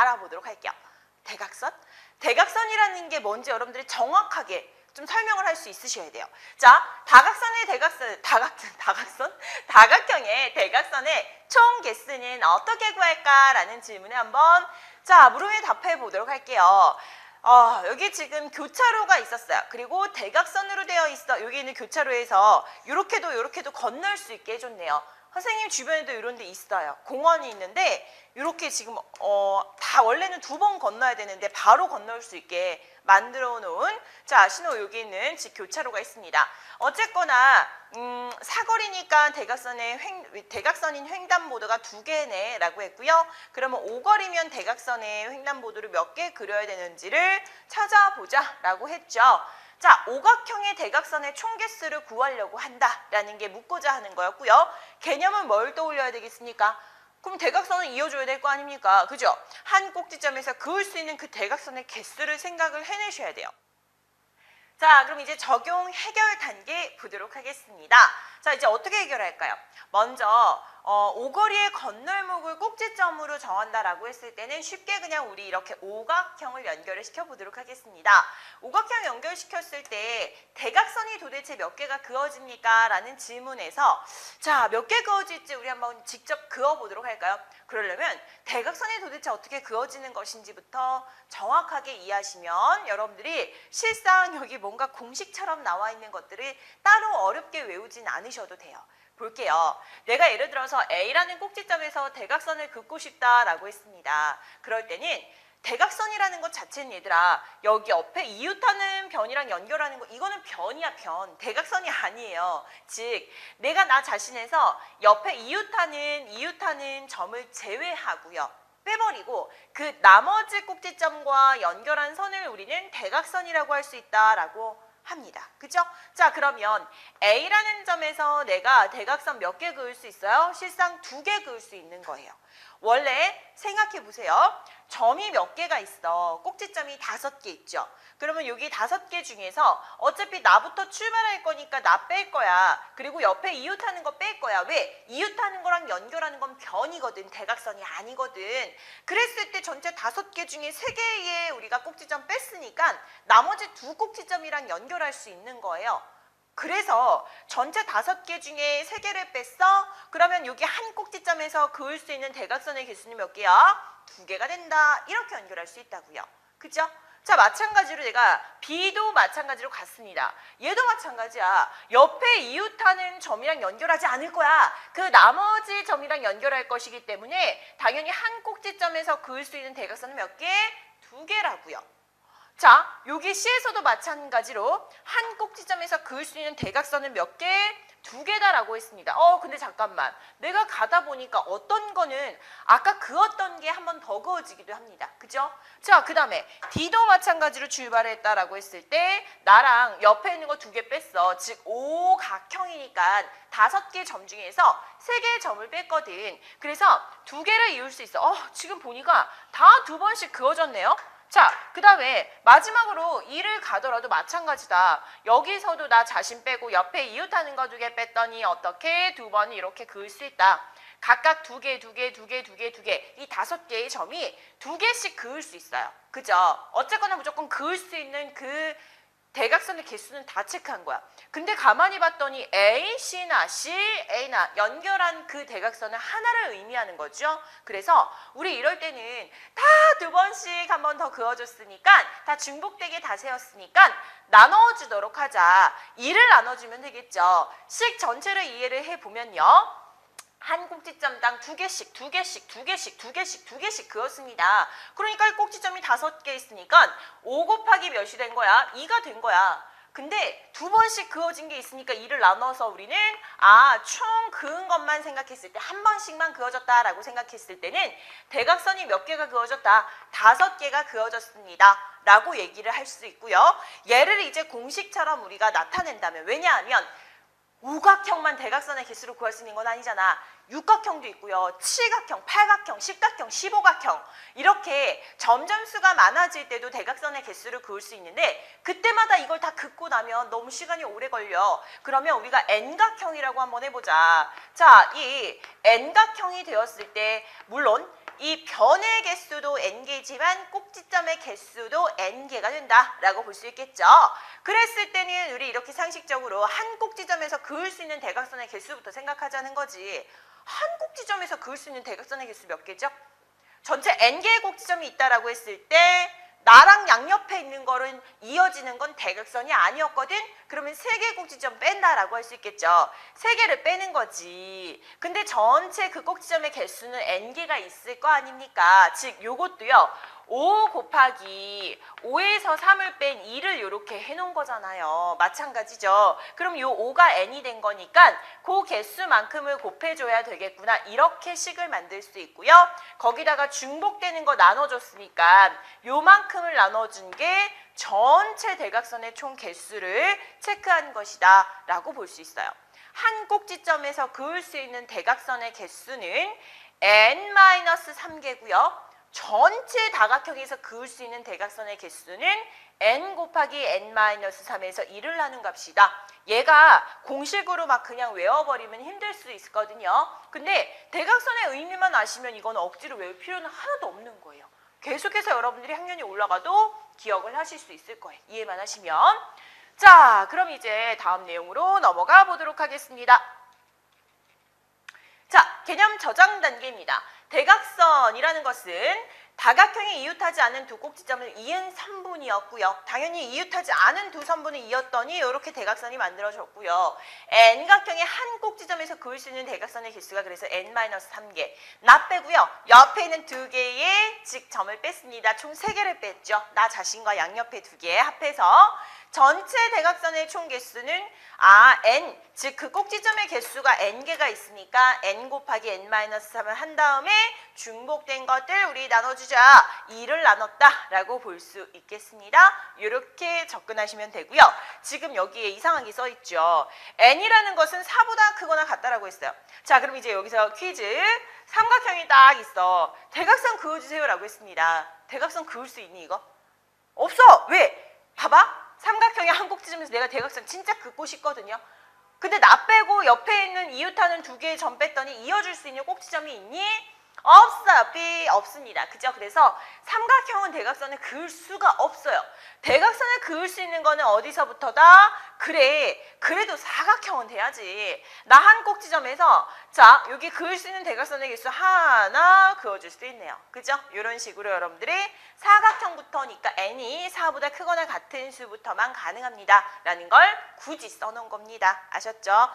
알아보도록 할게요. 대각선? 대각선이라는 게 뭔지 여러분들이 정확하게 좀 설명을 할 수 있으셔야 돼요. 자, 다각선의 대각선, 다각, 다각선? 다각형의 대각선의 총 개수는 어떻게 구할까라는 질문에 한번 자, 물음에 답해 보도록 할게요. 어, 여기 지금 교차로가 있었어요. 그리고 대각선으로 되어 있어. 여기 있는 교차로에서 이렇게도 이렇게도 건널 수 있게 해줬네요. 선생님 주변에도 이런 데 있어요. 공원이 있는데 이렇게 지금 어, 다 원래는 두 번 건너야 되는데 바로 건널 수 있게 만들어 놓은 자 신호 여기 있는 즉 교차로가 있습니다. 어쨌거나 음, 사거리니까 대각선의 횡, 대각선인 횡단보도가 두 개네라고 했고요. 그러면 오거리면 대각선의 횡단보도를 몇 개 그려야 되는지를 찾아보자라고 했죠. 자, 오각형의 대각선의 총 개수를 구하려고 한다라는 게 묻고자 하는 거였고요. 개념은 뭘 떠올려야 되겠습니까? 그럼 대각선을 이어줘야 될 거 아닙니까? 그죠? 한 꼭지점에서 그을 수 있는 그 대각선의 개수를 생각을 해내셔야 돼요. 자, 그럼 이제 적용 해결 단계 보도록 하겠습니다. 자, 이제 어떻게 해결할까요? 먼저 어, 오거리의 건널목을 꼭지점으로 정한다라고 했을 때는 쉽게 그냥 우리 이렇게 오각형을 연결을 시켜보도록 하겠습니다. 오각형 연결시켰을 때 대각선이 도대체 몇 개가 그어집니까? 라는 질문에서 자, 몇 개 그어질지 우리 한번 직접 그어보도록 할까요? 그러려면 대각선이 도대체 어떻게 그어지는 것인지부터 정확하게 이해하시면 여러분들이 실상 여기 뭔가 공식처럼 나와 있는 것들을 따로 어렵게 외우진 않으셔도 돼요. 볼게요. 내가 예를 들어서 A라는 꼭지점에서 대각선을 긋고 싶다라고 했습니다. 그럴 때는 대각선이라는 것 자체는 얘들아 여기 옆에 이웃하는 변이랑 연결하는 거 이거는 변이야 변 대각선이 아니에요 즉 내가 나 자신에서 옆에 이웃하는 이웃하는 점을 제외하고요 빼버리고 그 나머지 꼭지점과 연결한 선을 우리는 대각선이라고 할 수 있다라고 합니다. 그죠? 자, 그러면 A라는 점에서 내가 대각선 몇 개 그을 수 있어요? 실상 두 개 그을 수 있는 거예요. 원래 생각해 보세요. 점이 몇 개가 있어? 꼭지점이 다섯 개 있죠. 그러면 여기 다섯 개 중에서 어차피 나부터 출발할 거니까 나 뺄 거야. 그리고 옆에 이웃하는 거 뺄 거야. 왜? 이웃하는 거랑 연결하는 건 변이거든. 대각선이 아니거든. 그랬을 때 전체 다섯 개 중에 세 개의 우리가 꼭지점 뺐으니까 나머지 두 꼭지점이랑 연결할 수 있는 거예요. 그래서 전체 다섯 개 중에 세 개를 뺐어? 그러면 여기 한 꼭지점에서 그을 수 있는 대각선의 개수는 몇 개야? 두 개가 된다. 이렇게 연결할 수 있다고요. 그죠? 자, 마찬가지로 내가 B도 마찬가지로 같습니다. 얘도 마찬가지야. 옆에 이웃하는 점이랑 연결하지 않을 거야. 그 나머지 점이랑 연결할 것이기 때문에 당연히 한 꼭지점에서 그을 수 있는 대각선은 몇 개? 두 개라고요. 자, 여기 C에서도 마찬가지로 한 꼭지점에서 그을 수 있는 대각선은 몇 개? 두 개다라고 했습니다. 어, 근데 잠깐만. 내가 가다 보니까 어떤 거는 아까 그었던 게 한 번 더 그어지기도 합니다. 그죠? 자, 그 다음에 D도 마찬가지로 출발했다라고 했을 때 나랑 옆에 있는 거 두 개 뺐어. 즉, 오각형이니까 다섯 개 점 중에서 세 개의 점을 뺐거든. 그래서 두 개를 이을 수 있어. 어, 지금 보니까 다 두 번씩 그어졌네요. 자, 그 다음에 마지막으로 일을 가더라도 마찬가지다. 여기서도 나 자신 빼고 옆에 이웃하는 거 두 개 뺐더니 어떻게 두 번이 이렇게 그을 수 있다. 각각 두 개, 두 개, 두 개, 두 개, 두 개. 이 다섯 개의 점이 두 개씩 그을 수 있어요. 그죠? 어쨌거나 무조건 그을 수 있는 그 대각선의 개수는 다 체크한 거야. 근데 가만히 봤더니 A, C나 C, A나 연결한 그 대각선은 하나를 의미하는 거죠. 그래서 우리 이럴 때는 다 두 번씩 한 번 더 그어줬으니까 다 중복되게 다 세웠으니까 나눠주도록 하자. 2를 나눠주면 되겠죠. 식 전체를 이해를 해보면요. 한 꼭지점당 두 개씩, 두 개씩, 두 개씩, 두 개씩, 두 개씩 그었습니다. 그러니까 이 꼭지점이 다섯 개 있으니까 5 곱하기 몇이 된 거야? 2가 된 거야. 근데 두 번씩 그어진 게 있으니까 이를 나눠서 우리는 아, 총 그은 것만 생각했을 때 한 번씩만 그어졌다라고 생각했을 때는 대각선이 몇 개가 그어졌다? 다섯 개가 그어졌습니다. 라고 얘기를 할 수 있고요. 얘를 이제 공식처럼 우리가 나타낸다면 왜냐하면 오각형만 대각선의 개수로 구할 수 있는 건 아니잖아. 육각형도 있고요. 칠각형, 팔각형, 십각형, 십오각형 이렇게 점점 수가 많아질 때도 대각선의 개수를 그을 수 있는데 그때마다 이걸 다 긋고 나면 너무 시간이 오래 걸려. 그러면 우리가 n각형이라고 한번 해보자. 자, 이 n각형이 되었을 때 물론 이 변의 개수도 n개지만 꼭지점의 개수도 n개가 된다라고 볼 수 있겠죠. 그랬을 때는 우리 이렇게 상식적으로 한 꼭지점에서 그을 수 있는 대각선의 개수부터 생각하자는 거지. 한 꼭지점에서 그을 수 있는 대각선의 개수 몇 개죠? 전체 n개의 꼭지점이 있다라고 했을 때 나랑 양옆에 있는 거는 이어지는 건 대각선이 아니었거든? 그러면 세 개의 꼭지점 뺀다라고 할 수 있겠죠. 세 개를 빼는 거지. 근데 전체 그 꼭지점의 개수는 n개가 있을 거 아닙니까? 즉 요것도요. 5 곱하기 5에서 3을 뺀 2를 이렇게 해놓은 거잖아요. 마찬가지죠. 그럼 요 5가 n이 된 거니까 그 개수만큼을 곱해줘야 되겠구나. 이렇게 식을 만들 수 있고요. 거기다가 중복되는 거 나눠줬으니까 요만큼을 나눠준 게 전체 대각선의 총 개수를 체크한 것이다 라고 볼 수 있어요. 한 꼭지점에서 그을 수 있는 대각선의 개수는 n-3개고요. 전체 다각형에서 그을 수 있는 대각선의 개수는 n 곱하기 n-3에서 1을 하는 값이다. 얘가 공식으로 막 그냥 외워버리면 힘들 수 있거든요. 근데 대각선의 의미만 아시면 이건 억지로 외울 필요는 하나도 없는 거예요. 계속해서 여러분들이 학년이 올라가도 기억을 하실 수 있을 거예요. 이해만 하시면. 자, 그럼 이제 다음 내용으로 넘어가 보도록 하겠습니다. 자, 개념 저장 단계입니다. 대각선이라는 것은 다각형이 이웃하지 않은 두 꼭지점을 이은 선분이었고요. 당연히 이웃하지 않은 두 선분을 이었더니 이렇게 대각선이 만들어졌고요. n각형의 한 꼭지점에서 그을 수 있는 대각선의 개수가 그래서 n-3개. 나 빼고요. 옆에 있는 두 개의 즉 점을 뺐습니다. 총 세 개를 뺐죠. 나 자신과 양옆에 두 개 합해서 전체 대각선의 총 개수는 아 n 즉 그 꼭지점의 개수가 n개가 있으니까 n 곱하기 n-3을 한 다음에 중복된 것들 우리 나눠주자 2를 나눴다라고 볼 수 있겠습니다. 이렇게 접근하시면 되고요. 지금 여기에 이상하게 써 있죠. n이라는 것은 4보다 크거나 같다라고 했어요. 자 그럼 이제 여기서 퀴즈 삼각형이 딱 있어. 대각선 그어주세요라고 했습니다. 대각선 그을 수 있니 이거? 없어. 왜? 봐봐. 삼각형의 한 꼭지점에서 내가 대각선 진짜 긋고 싶거든요. 근데 나 빼고 옆에 있는 이웃하는 두 개의 점 뺐더니 이어줄 수 있는 꼭지점이 있니? 없어요. 없습니다. 그죠? 그래서 삼각형은 대각선을 그을 수가 없어요. 대각선을 그을 수 있는 거는 어디서부터다? 그래. 그래도 사각형은 돼야지. 나 한 꼭지점에서 자, 여기 그을 수 있는 대각선의 개수 하나 그어줄 수 있네요. 그죠? 이런 식으로 여러분들이 사각형부터니까 n이 4보다 크거나 같은 수부터만 가능합니다. 라는 걸 굳이 써놓은 겁니다. 아셨죠?